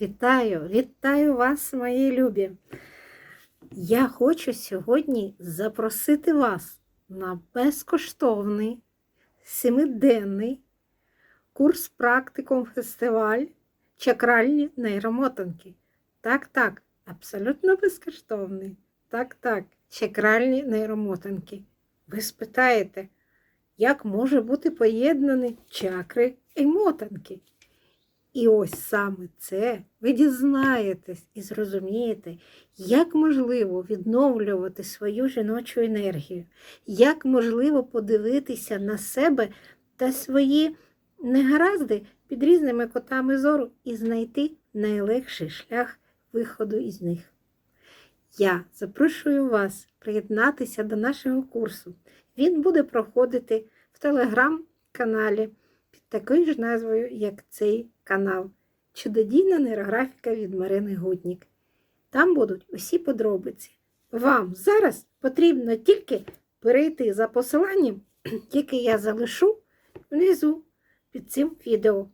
Вітаю, вітаю вас, мої любі. Я хочу сьогодні запросити вас на безкоштовний семиденний курс практикум фестиваль чакральні нейромотанки. Так, так, абсолютно безкоштовний. Так, так, чакральні нейромотанки. Ви спитаєте, як може бути поєднані чакри і мотанки? І ось саме це ви дізнаєтесь і зрозумієте, як можливо відновлювати свою жіночу енергію, як можливо подивитися на себе та свої негаразди під різними котами зору і знайти найлегший шлях виходу із них. Я запрошую вас приєднатися до нашого курсу. Він буде проходити в телеграм-каналі під такою ж назвою, як цей канал. Чудодійна нейрографіка від Марини Гуднік. Там будуть усі подробиці. Вам зараз потрібно тільки перейти за посиланням, яке я залишу внизу під цим відео.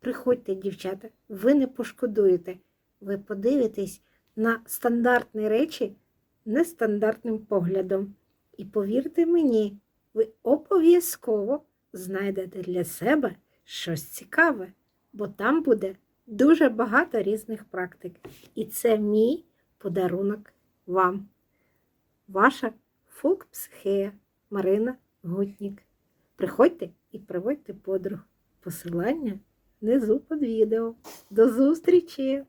Приходьте, дівчата, ви не пошкодуєте. Ви подивитесь на стандартні речі нестандартним поглядом. І повірте мені, ви обов'язково знайдете для себе щось цікаве, бо там буде дуже багато різних практик. І це мій подарунок вам. Ваша фолк-психея Марина Гутнік. Приходьте і приводьте подруг. Посилання внизу під відео. До зустрічі!